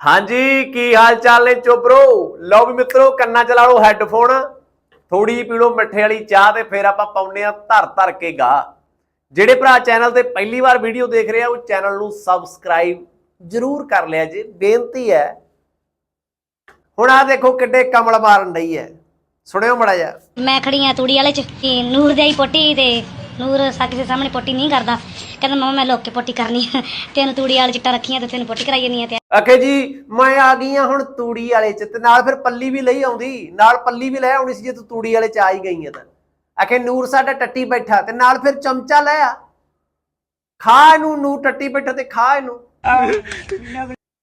ਹਾਂਜੀ, ਕੀ ਹਾਲ ਚਾਲ ਨੇ ਚੋਬਰੋ ਲਓ ਵੀ ਮਿੱਤਰੋ, ਕੰਨਾਂ ਚ ਲਾ ਲਓ ਹੈੱਡਫੋਨ। ਥੋੜੀ ਪੀ ਲਓ ਮਿੱਠੇ ਵਾਲੀ ਚਾਹ ਤੇ ਫਿਰ ਆਪਾਂ ਪਾਉਨੇ ਆ ਧਰ ਧਰ ਕੇ ਗਾ। ਜਿਹੜੇ ਭਰਾ ਚੈਨਲ ਤੇ ਪਹਿਲੀ ਵਾਰ ਵੀਡੀਓ ਦੇਖ ਰਹੇ ਆ, ਉਹ ਚੈਨਲ ਨੂੰ ਸਬਸਕ੍ਰਾਈਬ ਜਰੂਰ ਕਰ ਲਿਆ ਜੇ, ਬੇਨਤੀ ਹੈ। ਹੁਣ ਆ ਦੇਖੋ ਕਿੱਡੇ ਕਮਲ ਮਾਰਨ ਡਈ ਹੈ। ਸੁਣਿਓ ਮੜਾ ਜਾ ਮੈਂ ਖੜੀ ਆ ਤੂੜੀ ਵਾਲੇ ਚ ਨੂਰ ਦੇ ਹੀ ਪੋਟੀ ਤੇ। ਨੂਰ ਸਾਕੀ ਦੇ ਸਾਹਮਣੇ ਪੋਟੀ ਨਹੀਂ ਕਰਦਾ। ਕਹਿੰਦਾ, ਮਮਾ, ਮੈਂ ਲੋਕ ਕੇ ਪੋਟੀ ਕਰਨੀ ਆ। ਤੈਨੂੰ ਤੂੜੀ ਵਾਲੇ ਚਿੱਟਾ ਰੱਖੀਆਂ ਤੇ ਤੈਨੂੰ ਪੋਟੀ ਕਰਾਈ ਜਾਨੀ ਆ ਤੇ ਅਖੇ ਜੀ, ਮੈਂ ਆ ਗਈ ਆ ਹੁਣ ਤੂੜੀ ਵਾਲੇ ਚ ਤੇ ਨਾਲ ਫਿਰ ਪੱਲੀ ਵੀ ਲਈ ਆਉਂਦੀ। ਨਾਲ ਪੱਲੀ ਵੀ ਲੈ ਆਉਣੀ ਸੀ ਜੇ ਤੂੰ ਤੂੜੀ ਵਾਲੇ ਚ ਆ ਹੀ ਗਈ ਆ ਤਾਂ। ਅਖੇ ਨੂਰ ਸਾਡਾ ਟੱਟੀ ਬੈਠਾ ਤੇ ਨਾਲ ਫਿਰ ਚਮਚਾ ਲੈ ਆ। ਖਾ ਇਹਨੂੰ, ਨੂਰ ਟੱਟੀ ਬੈਠਾ ਤੇ ਖਾ ਇਹਨੂੰ।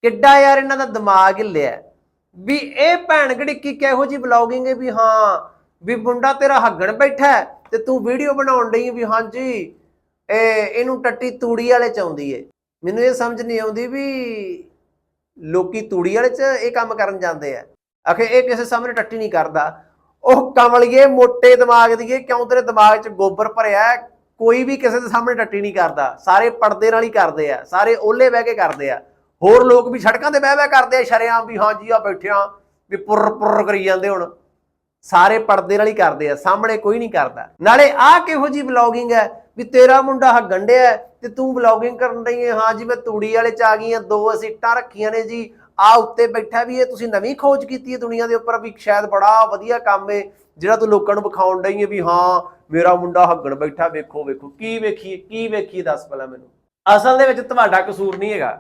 ਕਿੱਡਾ ਯਾਰ ਇਹਨਾਂ ਦਾ ਦਿਮਾਗ ਹਿੱਲਿਆ। ਵੀ ਇਹ ਭੈਣ ਗੜਿੱਕੀ ਕਿਹੋ ਜੀ ਬਲੌਗਿੰਗ ਹੈ ਵੀ ਹਾਂ, ਵੀ ਮੁੰਡਾ ਤੇਰਾ ਹੱਗਣ ਬੈਠਾ ਤੇ ਤੂੰ ਵੀਡੀਓ ਬਣਾਉਣ ਡਈ ਵੀ ਹਾਂਜੀ, ਇਹ, ਇਹਨੂੰ ਟੱਟੀ ਤੂੜੀ ਵਾਲੇ ਚ ਆਉਂਦੀ ਏ। ਮੈਨੂੰ ਇਹ ਸਮਝ ਨਹੀਂ ਆਉਂਦੀ ਵੀ ਲੋਕੀ ਤੂੜੀ ਵਾਲੇ ਚ ਇਹ ਕੰਮ ਕਰਨ ਜਾਂਦੇ ਆ। ਆਖੇ, ਇਹ ਕਿਸੇ ਸਾਹਮਣੇ ਟੱਟੀ ਨਹੀਂ ਕਰਦਾ। ਉਹ ਕਮਲੀਏ ਮੋਟੇ ਦਿਮਾਗ ਦੀਏ ਕਿਉਂ ਤੇਰੇ ਦਿਮਾਗ 'ਚ ਗੋਬਰ ਭਰਿਆ ਕੋਈ ਵੀ ਕਿਸੇ ਦੇ ਸਾਹਮਣੇ ਟੱਟੀ ਨਹੀਂ ਕਰਦਾ। ਸਾਰੇ ਪਰਦੇ ਨਾਲ ਹੀ ਕਰਦੇ ਆ। ਸਾਰੇ ਓਲੇ ਬਹਿ ਕੇ ਕਰਦੇ ਆ। ਹੋਰ ਲੋਕ ਵੀ ਸੜਕਾਂ ਤੇ ਬਹਿ ਬਹਿ ਕਰਦੇ ਆ, ਸ਼ਰੇਆਮ ਵੀ ਹਾਂ ਜੀ ਆ ਬੈਠਿਆ ਵੀ ਪੁਰ ਪੁਰ ਕਰੀ ਜਾਂਦੇ ਹੁਣ। ਸਾਰੇ ਪਰਦੇ ਨਾਲ ਹੀ ਕਰਦੇ ਆ, ਸਾਹਮਣੇ ਕੋਈ ਨਹੀਂ ਕਰਦਾ। ਨਾਲੇ ਆਹ ਕਿਹੋ ਜੀ ਵਲੌਗਿੰਗ ਹੈ ਵੀ ਤੇਰਾ ਮੁੰਡਾ ਹੱਗੰਡਿਆ ਹੈ ਤੇ ਤੂੰ ਵਲੌਗਿੰਗ ਕਰਨ ਰਹੀ ਹੈ ਹਾਂ ਜੀ, ਮੈਂ ਤੂੜੀ ਵਾਲੇ ਚ ਆ ਗਈ ਹਾਂ ਦੋ ਸੀਟਾਂ ਰੱਖੀਆਂ ਨੇ ਜੀ। ਆ ਉੱਤੇ ਬੈਠਾ ਵੀ ਇਹ ਤੁਸੀਂ ਨਵੀਂ ਖੋਜ ਕੀਤੀ ਹੈ ਦੁਨੀਆ ਦੇ ਉੱਪਰ ਵੀ ਸ਼ਾਇਦ ਬੜਾ ਵਧੀਆ ਕੰਮ ਹੈ ਜਿਹੜਾ ਤੂੰ ਲੋਕਾਂ ਨੂੰ ਵਿਖਾਉਣ ਡਈ ਹੈ ਵੀ ਹਾਂ, ਮੇਰਾ ਮੁੰਡਾ ਹੱਗਣ ਬੈਠਾ, ਵੇਖੋ ਵੇਖੋ, ਕੀ ਵੇਖੀਏ ਕੀ ਵੇਖੀਏ, ਦੱਸ ਪਹਿਲਾਂ ਮੈਨੂੰ। ਅਸਲ ਦੇ ਵਿੱਚ ਤੁਹਾਡਾ ਕਸੂਰ ਨਹੀਂ ਹੈਗਾ।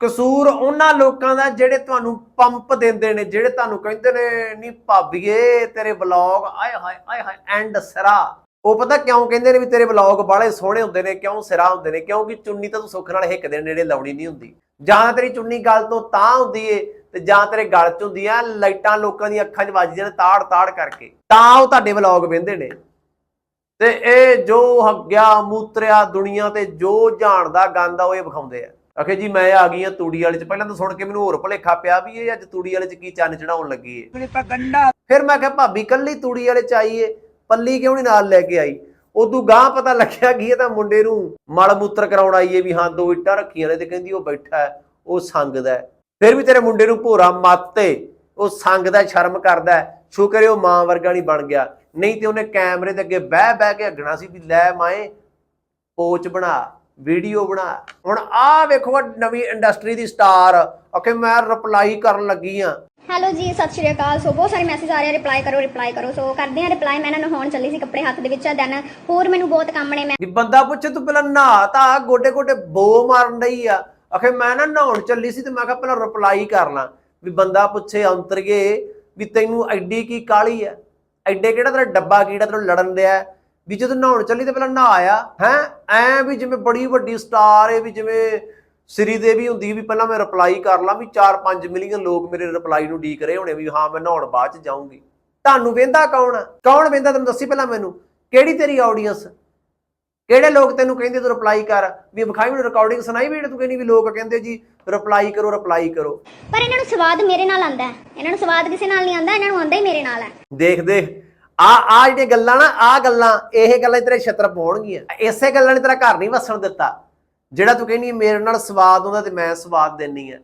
ਕਸੂਰ ਉਹਨਾਂ ਲੋਕਾਂ ਦਾ ਜਿਹੜੇ ਤੁਹਾਨੂੰ ਪੰਪ ਦਿੰਦੇ ਨੇ, ਜਿਹੜੇ ਤੁਹਾਨੂੰ ਕਹਿੰਦੇ ਨੇ ਨਹੀਂ ਭਾਬੀਏ ਤੇਰੇ ਵਲੌਗ, ਆਏ ਹਾਏ ਆਏ ਹਾਏ, ਐਂਡ ਸਿਰਾ। ਉਹ ਪਤਾ ਕਿਉਂ ਕਹਿੰਦੇ ਨੇ ਵੀ ਤੇਰੇ ਵਲੌਗ ਬਾਲੇ ਸੋਹਣੇ ਹੁੰਦੇ ਨੇ, ਕਿਉਂ ਸਿਰਾ ਹੁੰਦੇ ਨੇ? ਕਿਉਂਕਿ ਚੁੰਨੀ ਤਾਂ ਤੂੰ ਸੁੱਖ ਨਾਲ ਹਿੱਕ ਦੇ, ਨੇੜੇ ਲਾਉਣੀ ਨਹੀਂ ਹੁੰਦੀ। ਜਾਂ ਤੇਰੀ ਚੁੰਨੀ ਗੱਲ ਤੋਂ ਤਾਂ ਹੁੰਦੀ ਏ, ਤੇ ਜਾਂ ਤੇਰੇ ਗਲ 'ਚ ਹੁੰਦੀ ਆ ਲਾਈਟਾਂ ਲੋਕਾਂ ਦੀਆਂ ਅੱਖਾਂ 'ਚ ਵੱਜਦੀਆਂ ਨੇ ਤਾੜ ਤਾੜ ਕਰਕੇ। ਤਾਂ ਉਹ ਤੁਹਾਡੇ ਵਲੌਗ ਵੇਂਦੇ ਨੇ। ਤੇ ਇਹ ਜੋ ਹੱਗਿਆ, ਮੂਤਰਿਆ ਦੁਨੀਆ ਤੇ ਜੋ ਜਾਣਦਾ, ਗੰਦ ਉਹ ਇਹ ਵਿਖਾਉਂਦੇ ਆ। ਅਖੇ ਜੀ ਮੈਂ ਆ ਗਈ ਆ ਤੂੜੀ ਵਾਲੇ ਚ। ਪਹਿਲਾਂ ਤਾਂ ਸੁਣ ਕੇ ਮੈਨੂੰ ਹੋਰ ਭੁਲੇਖਾ ਪਿਆ ਵੀ ਇਹ ਅੱਜ ਤੂੜੀ ਵਾਲੇ ਚ ਕੀ ਚੰਨ ਚੜਾਉਣ ਲੱਗੀ ਏ। ਫਿਰ ਮੈਂ ਕਿਹਾ ਭਾਬੀ ਕੱਲੀ ਤੂੜੀ ਵਾਲੇ ਚ ਆਈ ਏ। ਪੱਲੀ ਕਿਉਂ ਨਹੀਂ ਨਾਲ ਲੈ ਕੇ ਆਈ? ਉਦੋਂ ਗਾਂ ਪਤਾ ਲੱਗਿਆ ਕਿ ਇਹ ਤਾਂ ਮੁੰਡੇ ਨੂੰ ਮਲ ਮੂਤਰ ਕਰਾਉਣ ਆਈ ਏ ਵੀ ਹਾਂ ਦੋ ਇੱਟਾਂ ਰੱਖੀਆਂ ਨੇ ਤੇ ਕਹਿੰਦੀ ਉਹ ਬੈਠਾ ਹੈ, ਉਹ ਸੰਗਦਾ। ਫਿਰ ਵੀ ਤੇਰੇ ਮੁੰਡੇ ਨੂੰ ਭੋਰਾ ਮੱਤੇ ਉਹ ਸੰਗਦਾ ਸ਼ਰਮ ਕਰਦਾ। ਸ਼ੁਕਰ ਹੈ ਉਹ ਮਾਂ ਵਰਗਾ ਨਹੀਂ ਬਣ ਗਿਆ। ਨਹੀਂ ਤੇ ਉਹਨੇ ਕੈਮਰੇ ਦੇ ਅੱਗੇ ਬਹਿ ਬਹਿ ਕੇ ਹੱਗਣਾ ਸੀ ਵੀ ਲੈ ਮਾਏ ਪੋਚ ਬਣਾ। ਵੀਡੀਓ ਬਣਾ। ਹੁਣ ਆਹ ਵੇਖੋ ਨਵੀਂ ਇੰਡਸਟਰੀ ਦੀ ਸਟਾਰ ਓਕੇ ਮੈਂ ਰਿਪਲਾਈ ਕਰਨ ਲੱਗੀ ਆ। ਹੈਲੋ ਜੀ ਸਤਿ ਸ਼੍ਰੀ ਅਕਾਲ। ਸੋ ਬਹੁਤ ਸਾਰੇ ਮੈਸੇਜ ਆ ਰਹੇ ਰਿਪਲਾਈ ਕਰੋ ਰਿਪਲਾਈ ਕਰੋ। ਸੋ ਕਰਦੇ ਆ ਰਿਪਲਾਈ ਮੈਂ ਇਹਨਾਂ ਨੂੰ ਹੋਣ ਚੱਲੀ ਸੀ ਕੱਪੜੇ ਹੱਥ ਦੇ ਵਿੱਚ। ਦੈਨ ਹੋਰ ਮੈਨੂੰ ਬਹੁਤ ਕੰਮ ਨੇ ਮੈਂ ਵੀ ਬੰਦਾ ਪੁੱਛੇ ਤੂੰ ਪਹਿਲਾਂ ਨਹਾ ਤਾਂ ਗੋਡੇ ਗੋਡੇ ਬੋ ਮਾਰਨ ਡਈ ਆ? ਆਖੇ ਮੈਂ ਨਾ ਨਹਾਉਣ ਚੱਲੀ ਸੀ ਤੇ ਮੈਂ ਕਿਹਾ ਪਹਿਲਾਂ ਰਿਪਲਾਈ ਕਰ ਲਾਂ। ਵੀ ਬੰਦਾ ਪੁੱਛੇ ਅੰਤਰਗੇ ਵੀ ਤੈਨੂੰ ਐਡੀ ਕੀ ਕਾਲੀ ਆ? ਐਡੇ ਕਿਹੜਾ ਤੇਰਾ ਡੱਬਾ ਕੀੜਾ ਤੈਨੂੰ ਲੜਨ ਦਿਆ ਵੀ ਜਦੋਂ ਨਹਾਉਣ ਚੱਲੀ ਤੇ ਪਹਿਲਾਂ ਨਹਾਇਆ ਹੈ? ਐ ਵੀ ਜਿਵੇਂ ਬੜੀ ਵੱਡੀ ਸਟਾਰ ਏ ਵੀ ਜਿਵੇਂ ਸ੍ਰੀ ਦੇਵੀ ਹੁੰਦੀ ਵੀ ਪਹਿਲਾਂ ਮੈਂ ਰਿਪਲਾਈ ਕਰ ਲਾਂ ਵੀ 4-5 ਮਿਲੀਅਨ ਲੋਕ ਮੇਰੇ ਰਿਪਲਾਈ ਨੂੰ ਡੀਕ ਰਹੇ ਹੋਣੇ ਵੀ ਹਾਂ ਮੈਂ ਨਹਾਉਣ ਬਾਅਦ ਚ ਜਾਊਂਗੀ। ਤੁਹਾਨੂੰ ਵੇਂਦਾ ਕੌਣ ਆ? ਕੌਣ ਵੇਂਦਾ ਤੈਨੂੰ ਦੱਸੀ ਪਹਿਲਾਂ ਮੈਨੂੰ? ਕਿਹੜੀ ਤੇਰੀ ਆਡੀਅנס ਕਿਹੜੇ ਲੋਕ ਤੈਨੂੰ ਕਹਿੰਦੇ ਤੂੰ ਰਿਪਲਾਈ ਕਰ? ਵੀ ਵਿਖਾਈ ਮੈਨੂੰ ਰਿਕਾਰਡਿੰਗ ਸੁਣਾਈ ਵੀ ਤੂੰ ਕਹਿੰਦੀ ਵੀ ਲੋਕ ਕਹਿੰਦੇ ਜੀ ਰਿਪਲਾਈ ਕਰੋ ਰਿਪਲਾਈ ਕਰੋ। ਪਰ ਇਹਨਾਂ ਨੂੰ ਸਵਾਦ ਮੇਰੇ ਨਾਲ ਆਂਦਾ ਹੈ। ਇਹਨਾਂ ਨੂੰ ਸਵਾਦ ਕਿਸੇ ਨਾਲ ਨਹੀਂ ਆਂਦਾ ਇਹਨਾਂ ਨੂੰ ਆਂਦਾ ਹੀ ਮੇਰੇ ਨਾਲ ਹੈ। ਦੇਖ ਦੇਖ। ਆ ਆ ਜਿਹੜੀਆਂ ਗੱਲਾਂ ਨਾ, ਆ ਗੱਲਾਂ, ਇਹ ਗੱਲਾਂ ਤੇਰੇ ਛਤਰ ਪਾਉਣਗੀਆਂ। ਇਸੇ ਗੱਲਾਂ ਨੇ ਤੇਰਾ ਘਰ ਨਹੀਂ ਵਸਣ ਦਿੱਤਾ। ਜਿਹੜਾ ਤੂੰ ਕਹਿੰਦੀ ਮੇਰੇ ਨਾਲ ਸਵਾਦ ਆਉਂਦਾ ਤੇ ਮੈਂ ਸਵਾਦ ਦੇਣੀ ਆ।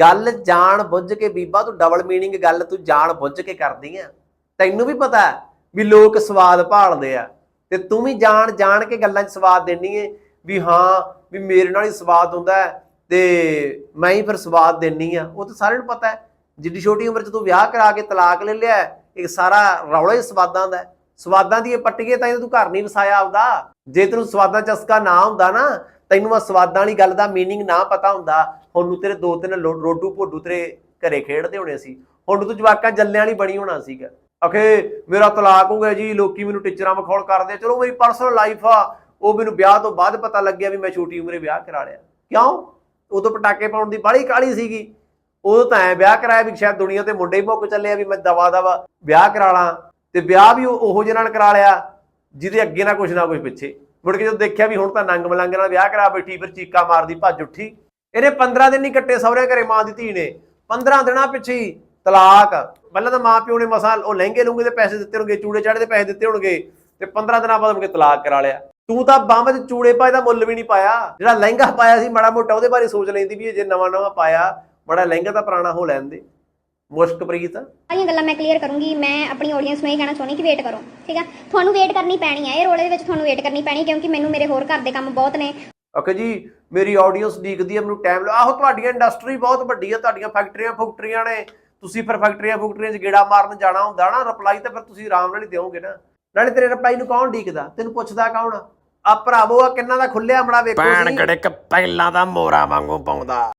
ਗੱਲ ਜਾਣ ਬੁੱਝ ਕੇ ਬੀਬਾ, ਤੂੰ ਡਬਲ ਮੀਨਿੰਗ ਗੱਲ ਤੂੰ ਜਾਣ ਬੁੱਝ ਕੇ ਕਰਦੀ ਆ। ਤੈਨੂੰ ਵੀ ਪਤਾ ਵੀ ਲੋਕ ਸਵਾਦ ਭਾਲਦੇ ਆ। ਤੇ ਤੂੰ ਵੀ ਜਾਣ ਜਾਣ ਕੇ ਗੱਲਾਂ 'ਚ ਸਵਾਦ ਦੇਣੀ ਏ ਵੀ ਹਾਂ, ਵੀ ਮੇਰੇ ਨਾਲ ਹੀ ਸਵਾਦ ਹੁੰਦਾ ਤੇ ਮੈਂ ਹੀ ਫਿਰ ਸਵਾਦ ਦੇਣੀ ਆ। ਉਹ ਤਾਂ ਸਾਰਿਆਂ ਨੂੰ ਪਤਾ ਹੈ। ਜਿੱਡੀ ਛੋਟੀ ਉਮਰ 'ਚ ਤੂੰ ਵਿਆਹ ਕਰਾ ਕੇ ਤਲਾਕ ਲੈ ਲਿਆ ਇਹ ਸਾਰਾ ਰੌਲਾ ਹੀ ਸਵਾਦਾਂ ਦਾ ਸਵਾਦਾਂ ਦੀ ਇਹ ਪੱਟੀਏ ਤਾਂ ਤੂੰ ਘਰ ਨਹੀਂ ਵਸਾਇਆ ਆਪਦਾ। ਜੇ ਤੈਨੂੰ ਸਵਾਦਾਂ ਚਸਕਾ ਨਾ ਹੁੰਦਾ ਨਾ, ਤੈਨੂੰ ਆ ਸਵਾਦਾਂ ਵਾਲੀ ਗੱਲ ਦਾ ਮੀਨਿੰਗ ਨਾ ਪਤਾ ਹੁੰਦਾ, ਹੁਣ ਨੂੰ ਤੇਰੇ ਦੋ ਤਿੰਨ ਰੋਡੂ ਭੋਡੂ ਤੇਰੇ ਘਰੇ ਖੇਡਦੇ ਹੋਣੇ ਸੀ। ਹੁਣ ਤੂੰ ਜਵਾਕਾਂ ਜੱਲਿਆਂ ਵਾਲੀ ਬਣੀ ਹੋਣਾ ਸੀਗਾ। ਅਖੇ, ਮੇਰਾ ਤਲਾਕ ਹੋ ਗਿਆ ਜੀ, ਲੋਕੀ ਮੈਨੂੰ ਟੀਚਰਾਂ ਮਖੌਲ ਕਰਦੇ ਚਲੋ ਮੇਰੀ ਪਰਸਨਲ ਲਾਈਫ ਆ। ਉਹ ਮੈਨੂੰ ਵਿਆਹ ਤੋਂ ਬਾਅਦ ਪਤਾ ਲੱਗਿਆ ਵੀ ਮੈਂ ਛੋਟੀ ਉਮਰੇ ਵਿਆਹ ਕਰਾ ਲਿਆ। ਕਿਉਂ? ਉਦੋਂ ਪਟਾਕੇ ਪਾਉਣ ਦੀ ਬੜੀ ਕਾਲੀ ਸੀਗੀ। ਉਦੋਂ ਤਾਂ ਐ ਵਿਆਹ ਕਰਾਇਆ ਵੀ ਸ਼ਾਇਦ ਦੁਨੀਆ ਤੇ ਮੁੰਡੇ ਹੀ ਮੁੱਕ ਚੱਲੇ ਆ ਵੀ ਮੈਂ ਦਵਾ ਦਵਾ ਵਿਆਹ ਕਰਾ ਲਾਂ ਤੇ ਵਿਆਹ ਵੀ ਉਹ- ਉਹੋ ਜਿਹੇ ਨਾਲ ਕਰਾ ਲਿਆ ਜਿਹਦੇ ਅੱਗੇ ਨਾ ਕੁਛ ਨਾ ਕੁਛ ਪਿੱਛੇ। ਮੁੜ ਕੇ ਜਦੋਂ ਦੇਖਿਆ ਵੀ ਹੁਣ ਤਾਂ ਨੰਗ ਮਲੰਗ ਨਾਲ ਵਿਆਹ ਕਰਾ ਬੈਠੀ, ਫਿਰ ਚੀਕਾ ਮਾਰਦੀ, ਭੱਜ ਉੱਠੀ। ਇਹਨੇ 15 ਦਿਨ ਨਹੀਂ ਕੱਟੇ ਸਹੁਰੇ ਘਰੇ ਮਾਂ ਦੀ ਧੀ ਨੇ। 15 ਦਿਨਾਂ ਪਿੱਛੇ ਤਲਾਕ। ਪਹਿਲਾਂ ਤਾਂ ਮਾਂ ਪਿਓ ਨੇ ਮਸਾਂ ਉਹ ਲਹਿੰਗੇ ਲੂੰਗੇ ਦੇ ਪੈਸੇ ਦਿੱਤੇ ਹੋਣਗੇ, ਚੂੜੇ ਚਾੜੇ ਦੇ ਪੈਸੇ ਦਿੱਤੇ ਹੋਣਗੇ ਤੇ 15 ਦਿਨਾਂ ਬਾਅਦ ਮੁੜ ਕੇ ਤਲਾਕ ਕਰਾ ਲਿਆ। ਤੂੰ ਤਾਂ ਬੰਬ ਵਿੱਚ ਚੂੜੇ ਪਾਏ ਦਾ ਮੁੱਲ ਵੀ ਨਹੀਂ ਪਾਇਆ। ਜਿਹੜਾ ਲਹਿੰਗਾ ਪਾਇਆ ਸੀ ਮਾੜਾ ਮੋਟਾ, ਉਹਦੇ ਬਾਰੇ ਸੋਚ ਲੈਂਦੀ ਵੀ ਜੇ ਨਵਾਂ ਨਵਾਂ ਪਾਇਆ ਬੜਾ ਲਹਿੰਗਾ ਤਾਂ ਪੁਰਾਣਾ ਹੋ ਲੈਣ ਦੇ। ਮੁਸ਼ਕਪ੍ਰੀਤ ਸਾਰੀਆਂ ਗੱਲਾਂ ਮੈਂ ਕਲੀਅਰ ਕਰੂੰਗੀ ਮੈਂ ਆਪਣੀ ਆਡੀਅנס ਨੂੰ ਇਹ ਕਹਿਣਾ ਚਾਹੁੰਦੀ ਕਿ ਵੇਟ ਕਰੋ ਠੀਕ ਆ? ਤੁਹਾਨੂੰ ਵੇਟ ਕਰਨੀ ਪੈਣੀ ਹੈ ਇਹ ਰੋਲੇ ਦੇ ਵਿੱਚ ਤੁਹਾਨੂੰ ਵੇਟ ਕਰਨੀ ਪੈਣੀ ਕਿਉਂਕਿ ਮੈਨੂੰ ਮੇਰੇ ਹੋਰ ਘਰ ਦੇ ਕੰਮ ਬਹੁਤ ਨੇ। ਓਕੇ ਜੀ ਮੇਰੀ ਆਡੀਅנס ਦੇਖਦੀ ਹੈ ਮੈਨੂੰ ਟਾਈਮ ਲਾ ਆਹੋ ਤੁਹਾਡੀਆਂ ਇੰਡਸਟਰੀ ਬਹੁਤ ਵੱਡੀ ਹੈ ਤੁਹਾਡੀਆਂ ਫੈਕਟਰੀਆਂ ਫੁਕਟਰੀਆਂ ਨੇ। ਤੁਸੀਂ ਫਿਰ ਫੈਕਟਰੀਆਂ ਫੁਕਟਰੀਆਂ 'ਚ ਗੇੜਾ ਮਾਰਨ ਜਾਣਾ ਹੁੰਦਾ ਨਾ ਰਿਪਲਾਈ ਤਾਂ ਫਿਰ ਤੁਸੀਂ ਆਰਾਮ ਨਾਲ ਹੀ ਦਿਓਗੇ ਨਾ। ਨਾਲੇ ਤੇਰੇ ਰਿਪਲਾਈ ਨੂੰ ਕੌਣ ਡੀਕਦਾ ਤੈਨੂੰ ਪੁੱਛਦਾ ਕੌਣ ਆ? ਭਰਾਵੋ ਆ ਕਿੰਨਾ ਦਾ ਖੁੱਲਿਆ ਮੜਾ ਵੇਖੋ ਭੈਣ ਕੜਿਕ ਪਹਿਲਾਂ ਦਾ ਮੋਰਾ ਵਾਂਗੂ ਪਾਉਂਦਾ।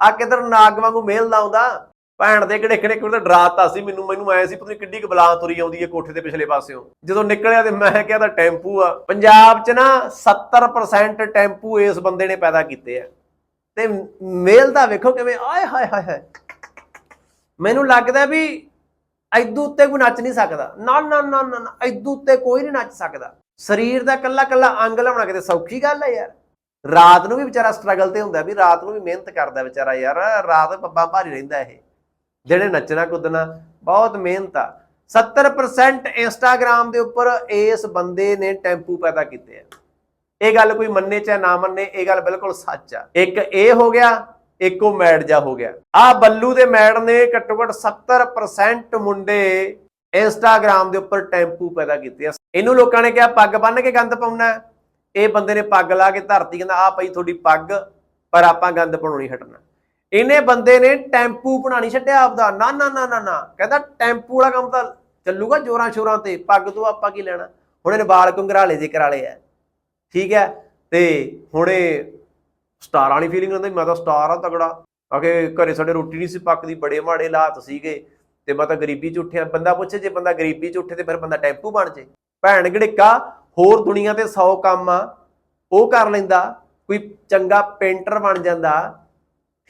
ਆ ਕਿਧਰ ਨਾਗ ਵਾਂਗੂ ਮੇਲ ਦਾ ਆਉਂਦਾ? ਭੈਣ ਦੇ ਕਿਹੜੇ ਕਿਹੜੇ ਕਿਹੜੇ ਡਰਾਤਾ ਸੀ ਮੈਨੂੰ ਮੈਨੂੰ ਆਇਆ ਸੀ ਪਤਾ ਨੀ ਕਿੱਡੀ ਕੁ ਤੁਰੀ ਆਉਂਦੀ ਹੈ ਕੋਠੇ ਦੇ ਪਿਛਲੇ ਪਾਸਿਓਂ। ਜਦੋਂ ਨਿਕਲਿਆ ਤੇ ਮੈਂ ਕਿਹਾ ਤਾਂ ਟੈਂਪੂ ਆ। ਪੰਜਾਬ 'ਚ ਨਾ 70% ਟੈਂਪੂ ਇਸ ਬੰਦੇ ਨੇ ਪੈਦਾ ਕੀਤੇ ਆ। ਤੇ ਮੇਲ ਦਾ ਵੇਖੋ ਕਿਵੇਂ ਆਏ ਹਾਏ ਹਾਏ ਹਾਏ। ਮੈਨੂੰ ਲੱਗਦਾ ਵੀ ਐਦੂ ਉੱਤੇ ਕੋਈ ਨੱਚ ਨਹੀਂ ਸਕਦਾ। ਨਾ ਨਾ ਨਾ ਨਾ ਨਾ, ਐਦੂ ਉੱਤੇ ਕੋਈ ਨਹੀਂ ਨੱਚ ਸਕਦਾ। ਸਰੀਰ ਦਾ ਕੱਲਾ ਕੱਲਾ ਅੰਗ ਲਾਉਣਾ ਕਿਤੇ ਸੌਖੀ ਗੱਲ ਹੈ ਯਾਰ। ਰਾਤ ਨੂੰ ਵੀ ਵਿਚਾਰਾ ਸਟਰਗਲ ਤੇ ਹੁੰਦਾ ਵੀ ਰਾਤ ਨੂੰ ਵੀ ਮਿਹਨਤ ਕਰਦਾ ਵਿਚਾਰਾ ਯਾਰ, ਰਾਤ ਬੱਬਾ ਭਾਰੀ ਰਹਿੰਦਾ ਇਹ। ਜਿਹੜੇ ਨੱਚਣਾ, ਕੁੱਦਣਾ, ਬਹੁਤ ਮਿਹਨਤ ਆ। 70% ਇੰਸਟਾਗ੍ਰam ਦੇ ਉੱਪਰ ਇਸ ਬੰਦੇ ਨੇ ਟੈਂਪੂ ਪੈਦਾ ਕੀਤੇ ਆ। ਇਹ ਗੱਲ ਕੋਈ ਮੰਨੇ ਚਾਹੇ ਨਾ ਮੰਨੇ, ਇਹ ਗੱਲ ਬਿਲਕੁਲ ਸੱਚ ਆ। ਇੱਕ ਇਹ ਹੋ ਗਿਆ, ਇੱਕ ਉਹ ਮੈਡ ਜਾ ਹੋ ਗਿਆ। ਆ ਬੱਲੂ ਦੇ ਮੈਡ ਨੇ ਘੱਟੋ ਘੱਟ 70% ਮੁੰਡੇ ਇੰਸਟਾਗ੍ਰam ਦੇ ਉੱਪਰ ਟੈਂਪੂ ਪੈਦਾ ਕੀਤੇ ਆ। ਇਹਨੂੰ ਲੋਕਾਂ ਨੇ ਕਿਹਾ, ਪੱਗ ਬੰਨ ਕੇ ਗੰਦ ਪਾਉਣਾ। ਇਹ ਬੰਦੇ ਨੇ ਪੱਗ ਲਾ ਕੇ ਧਰਤੀ, ਕਹਿੰਦਾ ਆ ਪਈ ਤੁਹਾਡੀ ਪੱਗ, ਪਰ ਆਪਾਂ ਗੰਦ ਪਾਉਣੋਂ ਹਟਣਾ। ਇਹਨੇ ਬੰਦੇ ਨੇ ਟੈਂਪੂ ਬਣਾ ਛੱਡਿਆ ਆਪਦਾ। ਨਾ ਨਾ ਨਾ ਨਾ ਨਾ। ਕਹਿੰਦਾ, ਟੈਂਪੂ ਵਾਲਾ ਕੰਮ ਤਾਂ ਚੱਲੂਗਾ ਜੋਰਾਂ ਸ਼ੋਰਾਂ ਤੇ। ਪੱਗ ਤੋਂ ਆਪਾਂ ਕੀ ਲੈਣਾ? ਹੁਣ ਇਹਨੇ ਵਾਲ ਕੁੰਗਰਾਲੇ ਜੇ ਕਰਾਲੇ ਆ। ਠੀਕ ਹੈ? ਤੇ ਹੁਣ ਇਹ ਸਟਾਰ ਵਾਲੀ ਫੀਲਿੰਗ ਹੁੰਦਾ ਮੈਂ ਤਾਂ ਸਟਾਰ ਆ ਤਗੜਾ ਅਗੇ ਘਰੇ ਸਾਡੇ ਰੋਟੀ ਨਹੀਂ ਸੀ ਪੱਕਦੀ, ਬੜੇ ਮਾੜੇ ਹਾਲਾਤ ਸੀਗੇ। ਤੇ ਮੈਂ ਤਾਂ ਗਰੀਬੀ ਚ ਉੱਠਿਆ। ਬੰਦਾ ਪੁੱਛੇ, ਜੇ ਬੰਦਾ ਗਰੀਬੀ ਚ ਉੱਠੇ ਤੇ ਫਿਰ ਬੰਦਾ ਟੈਂਪੂ ਬਣ ਜੇ। ਭੈਣ ਗੜਿੱਕਾ ਹੋਰ ਦੁਨੀਆ ਤੇ 100 ਕੰਮ ਆ, ਉਹ ਕਰ ਲੈਂਦਾ, ਕੋਈ ਚੰਗਾ ਪੇਂਟਰ ਬਣ ਜਾਂਦਾ,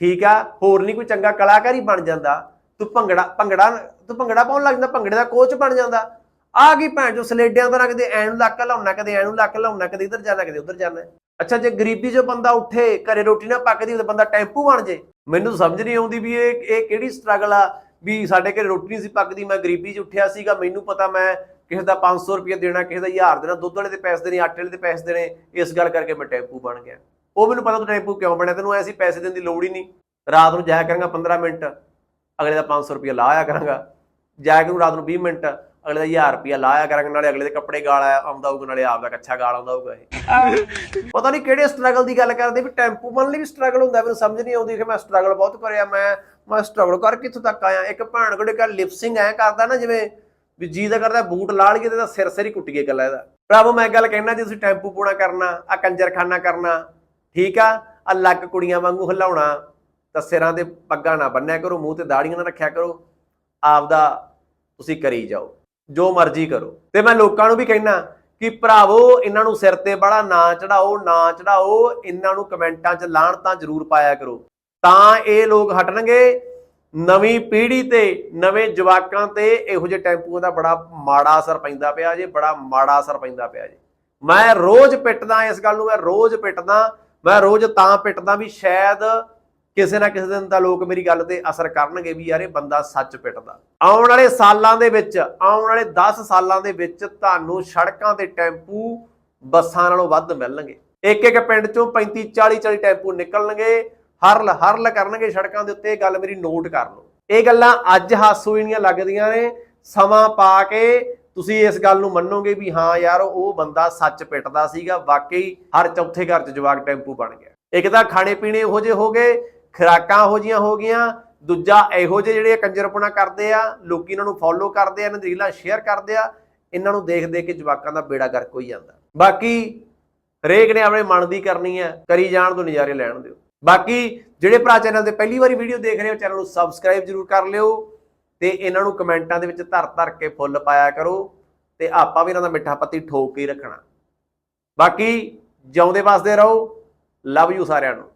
ਠੀਕ ਆ, ਹੋਰ ਨਹੀਂ ਕੋਈ ਚੰਗਾ ਕਲਾਕਾਰ ਹੀ ਬਣ ਜਾਂਦਾ, ਤੂੰ ਭੰਗੜਾ ਭੰਗੜਾ, ਤੂੰ ਭੰਗੜਾ ਪਾਉਣ ਲੱਗ ਜਾਂਦਾ, ਭੰਗੜੇ ਦਾ ਕੋਚ ਬਣ ਜਾਂਦਾ। ਆ ਗਈ ਭੈਣ ਜੋ ਸਲੇਡਿਆਂ ਤੋਂ ਨਾ ਕਦੇ ਐ ਨੂੰ ਲੱਕ ਲਾਉਣਾ, ਕਦੇ ਐ ਨੂੰ ਲੱਕ ਲਾਉਣਾ, ਕਦੇ ਇੱਧਰ ਜਾਣਾ, ਕਦੇ ਉੱਧਰ ਜਾਣਾ। ਅੱਛਾ, ਜੇ ਗਰੀਬੀ 'ਚ ਬੰਦਾ ਉੱਠੇ, ਘਰੇ ਰੋਟੀ ਨਾ ਪੱਕਦੀ ਤਾਂ ਬੰਦਾ ਟੈਂਪੂ ਬਣ ਜੇ। ਮੈਨੂੰ ਸਮਝ ਨਹੀਂ ਆਉਂਦੀ ਵੀ ਇਹ ਇਹ ਕਿਹੜੀ ਸਟਰਗਲ ਆ, ਵੀ ਸਾਡੇ ਘਰੇ ਰੋਟੀ ਨਹੀਂ ਸੀ ਪੱਕਦੀ, ਮੈਂ ਗਰੀਬੀ 'ਚ ਉੱਠਿਆ ਸੀਗਾ, ਮੈਨੂੰ ਪਤਾ ਮੈਂ ਕਿਸੇ ਦਾ 500 ਰੁਪਏ ਦੇਣਾ, ਕਿਸੇ ਦਾ 1000 ਦੇਣਾ, ਦੁੱਧ ਵਾਲੇ ਦੇ ਪੈਸੇ ਦੇਣੇ, ਆਟੇ ਵਾਲੇ ਦੇ ਪੈਸੇ ਦੇਣੇ, ਇਸ ਗੱਲ ਕਰਕੇ ਮੈਂ ਟੈਂਪੂ ਬਣ ਗਿਆ। ਉਹ ਮੈਨੂੰ ਪਤਾ ਤੂੰ ਟੈਂਪੂ ਕਿਉਂ ਬਣਿਆ? ਤੈਨੂੰ ਐਸੀ ਪੈਸੇ ਦੇਣ ਦੀ ਲੋੜ ਹੀ ਨਹੀਂ। ਰਾਤ ਨੂੰ ਜਾਇਆ ਕਰਾਂਗਾ 15 ਮਿੰਟ, ਅਗਲੇ ਦਾ 500 ਰੁਪਏ ਲਾਇਆ ਕਰਾਂਗਾ। ਜਾਇਆ ਕਰੂੰ ਰਾਤ ਨੂੰ 20 ਮਿੰਟ, ਅਗਲੇ ਦਾ 1000 ਰੁਪਏ ਲਾਇਆ ਕਰਾਂਗਾ, ਨਾਲੇ ਅਗਲੇ ਦੇ ਕੱਪੜੇ ਗਾਲ ਆਉਂਦਾ ਹੋਊਗਾ, ਨਾਲੇ ਆਪ ਦਾ ਕੱਛਾ ਗਾਲ ਆਉਂਦਾ ਹੋਊਗਾ ਇਹ। ਪਤਾ ਨਹੀਂ ਕਿਹੜੇ ਸਟਰਗਲ ਦੀ ਗੱਲ ਕਰਦੇ ਵੀ ਟੈਂਪੂ ਬਣਨ ਲਈ ਵੀ ਸਟਰਗਲ ਹੁੰਦਾ, ਮੈਨੂੰ ਸਮਝ ਨਹੀਂ ਆਉਂਦੀ ਕਿ ਮੈਂ ਸਟਰਗਲ ਬਹੁਤ ਕਰਿਆ, ਮੈਂ ਮੈਂ ਸਟਰਗਲ ਕਰ ਕਿੱਥੋਂ ਤੱਕ ਆਇਆ? ਇੱਕ ਭੈਣ ਕੋਲੇ ਕਾ ਲਿਪਸਿੰਗ ਐ ਕਰਦਾ ਨਾ, ਜਿਵੇਂ ਵੀ ਜੀ ਦਾ ਕਰਦਾ, ਬੂਟ ਲਾ ਲਈਏ ਤੇ ਇਹਦਾ ਸਿਰ ਸਿਰ ਹੀ ਕੁੱਟ ਗਏ ਗੱਲਾਂ ਇਹਦਾ ਪ੍ਰਭੂ ਮੈਂ ਗੱਲ ਕਹਿਣਾ, ਜੇ ਤੁਸੀਂ ਟੈਂਪੂ ਪੂਣਾ ਕਰਨਾ, ਆ ਕੰਜਰਖਾਨਾ ਕਰਨਾ, ਠੀਕ ਆ? ਆ ਕੁੜੀਆਂ ਵਾਂਗੂ ਹਿਲਾਉਣਾ, ਤਾਂ ਸਿਰਾਂ ਦੇ ਪੱਗਾਂ ਨਾ ਬੰਨਿਆ ਕਰੋ, ਮੂੰਹ ਤੇ ਦਾੜੀਆਂ ਨਾ ਰੱਖਿਆ ਕਰੋ, ਆਪਦਾ ਤੁਸੀਂ ਕਰੀ ਜਾਓ, ਜੋ ਮਰਜ਼ੀ ਕਰੋ। ਤੇ ਮੈਂ ਲੋਕਾਂ ਨੂੰ ਵੀ ਕਹਿਣਾ ਕਿ ਭਰਾਵੋ, ਇਹਨਾਂ ਨੂੰ ਸਿਰ ਤੇ ਬੜਾ ਨਾ ਚੜਾਓ ਨਾ ਚੜਾਓ, ਇਹਨਾਂ ਨੂੰ ਕਮੈਂਟਾਂ 'ਚ ਲਾਣ ਤਾਂ ਜ਼ਰੂਰ ਪਾਇਆ ਕਰੋ। ਤਾਂ ਇਹ ਲੋਕ ਹਟਣਗੇ ਨਵੀਂ ਪੀੜ੍ਹੀ ਤੇ ਨਵੇਂ ਜਵਾਕਾਂ ਤੇ ਇਹੋ ਜਿਹੇ ਟੈਂਪੂਆਂ ਦਾ ਬੜਾ ਮਾੜਾ ਅਸਰ ਪੈਂਦਾ ਪਿਆ ਜੀ, ਬੜਾ ਮਾੜਾ ਅਸਰ ਪੈਂਦਾ ਪਿਆ ਜੀ। ਮੈਂ ਰੋਜ਼ ਪਿੱਟਦਾ ਇਸ ਗੱਲ ਨੂੰ, ਮੈਂ ਰੋਜ਼ ਪਿੱਟਦਾ, ਮੈਂ ਰੋਜ਼ ਤਾਂ ਪਿੱਟਦਾ ਵੀ ਸ਼ਾਇਦ ਕਿਸੇ ਨਾ ਕਿਸੇ ਦਿਨ ਤਾਂ ਲੋਕ ਮੇਰੀ ਗੱਲ ਤੇ ਅਸਰ ਕਰਨਗੇ ਵੀ ਯਾਰ ਇਹ ਬੰਦਾ ਸੱਚ ਪਿੱਟਦਾ। ਆਉਣ ਵਾਲੇ ਸਾਲਾਂ ਦੇ ਵਿੱਚ, ਆਉਣ ਵਾਲੇ 10 ਸਾਲਾਂ ਦੇ ਵਿੱਚ ਤੁਹਾਨੂੰ ਸੜਕਾਂ ਤੇ ਟੈਂਪੂ ਬੱਸਾਂ ਨਾਲੋਂ ਵੱਧ ਮਿਲਣਗੇ। ਇੱਕ ਇੱਕ ਪਿੰਡ ਚੋਂ 35 40 40 ਟੈਂਪੂ ਨਿਕਲਣਗੇ ਹਰਲ ਹਰਲ ਕਰਨਗੇ ਸੜਕਾਂ ਦੇ ਉੱਤੇ, ਇਹ ਗੱਲ ਮੇਰੀ ਨੋਟ ਕਰ ਲਓ। ਇਹ ਗੱਲਾਂ ਅੱਜ ਹਾਸੋਹੀਣੀਆਂ ਲੱਗਦੀਆਂ ਨੇ, ਸਮਾਂ ਪਾ ਕੇ ਤੁਸੀਂ ਇਸ ਗੱਲ ਨੂੰ ਮੰਨੋਗੇ ਵੀ ਹਾਂ ਯਾਰ, ਉਹ ਬੰਦਾ ਸੱਚ ਪਿੱਟਦਾ ਸੀਗਾ, ਵਾਕਈ ਹਰ ਚੌਥੇ ਘਰ 'ਚ ਜਵਾਕ ਟੈਂਪੂ ਬਣ ਗਿਆ। ਇੱਕ ਤਾਂ ਖਾਣੇ ਪੀਣੇ ਇਹੋ ਜਿਹੇ ਹੋ ਗਏ, ਖੁਰਾਕਾਂ ਇਹੋ ਜਿਹੀਆਂ ਹੋ ਗਈਆਂ, ਦੂਜਾ ਇਹੋ ਜਿਹੇ ਜਿਹੜੇ ਕੰਜਰਪੁਣਾ ਕਰਦੇ ਆ, ਲੋਕੀ ਇਹਨਾਂ ਨੂੰ ਫੋਲੋ ਕਰਦੇ ਆ, ਇਹਨਾਂ ਦੀ ਰੀਲਾਂ ਸ਼ੇਅਰ ਕਰਦੇ ਆ, ਇਹਨਾਂ ਨੂੰ ਦੇਖ ਦੇਖ ਕੇ ਜਵਾਕਾਂ ਦਾ ਬੇੜਾ ਗਰਕ ਹੋਈ ਜਾਂਦਾ। ਬਾਕੀ ਹਰੇਕ ਨੇ ਆਪਣੇ ਮਨ ਦੀ ਕਰਨੀ ਹੈ ਕਰੀ ਜਾਣ ਤੋਂ ਨਜ਼ਾਰੇ ਲੈਣ ਦਿਓ। ਬਾਕੀ ਜਿਹੜੇ ਭਰਾ ਚੈਨਲ ਤੇ ਪਹਿਲੀ ਵਾਰੀ ਵੀਡੀਓ ਦੇਖ ਰਹੇ ਹੋ, ਚੈਨਲ ਨੂੰ ਸਬਸਕ੍ਰਾਈਬ ਜਰੂਰ ਕਰ ਲਿਓ ਤੇ ਇਹਨਾਂ ਨੂੰ ਕਮੈਂਟਾਂ ਦੇ ਵਿੱਚ ਧਰ ਧਰ ਕੇ ਫੁੱਲ ਪਾਇਆ ਕਰੋ ਤੇ ਆਪਾਂ ਵੀ ਇਹਨਾਂ ਦਾ ਮਿੱਠਾ ਪੱਤੀ ਠੋਕ ਕੇ ਹੀ ਰੱਖਣਾ। ਬਾਕੀ ਜਿਉਂਦੇ ਵਸਦੇ ਰਹੋ ਲਵ ਯੂ ਸਾਰਿਆਂ ਨੂੰ।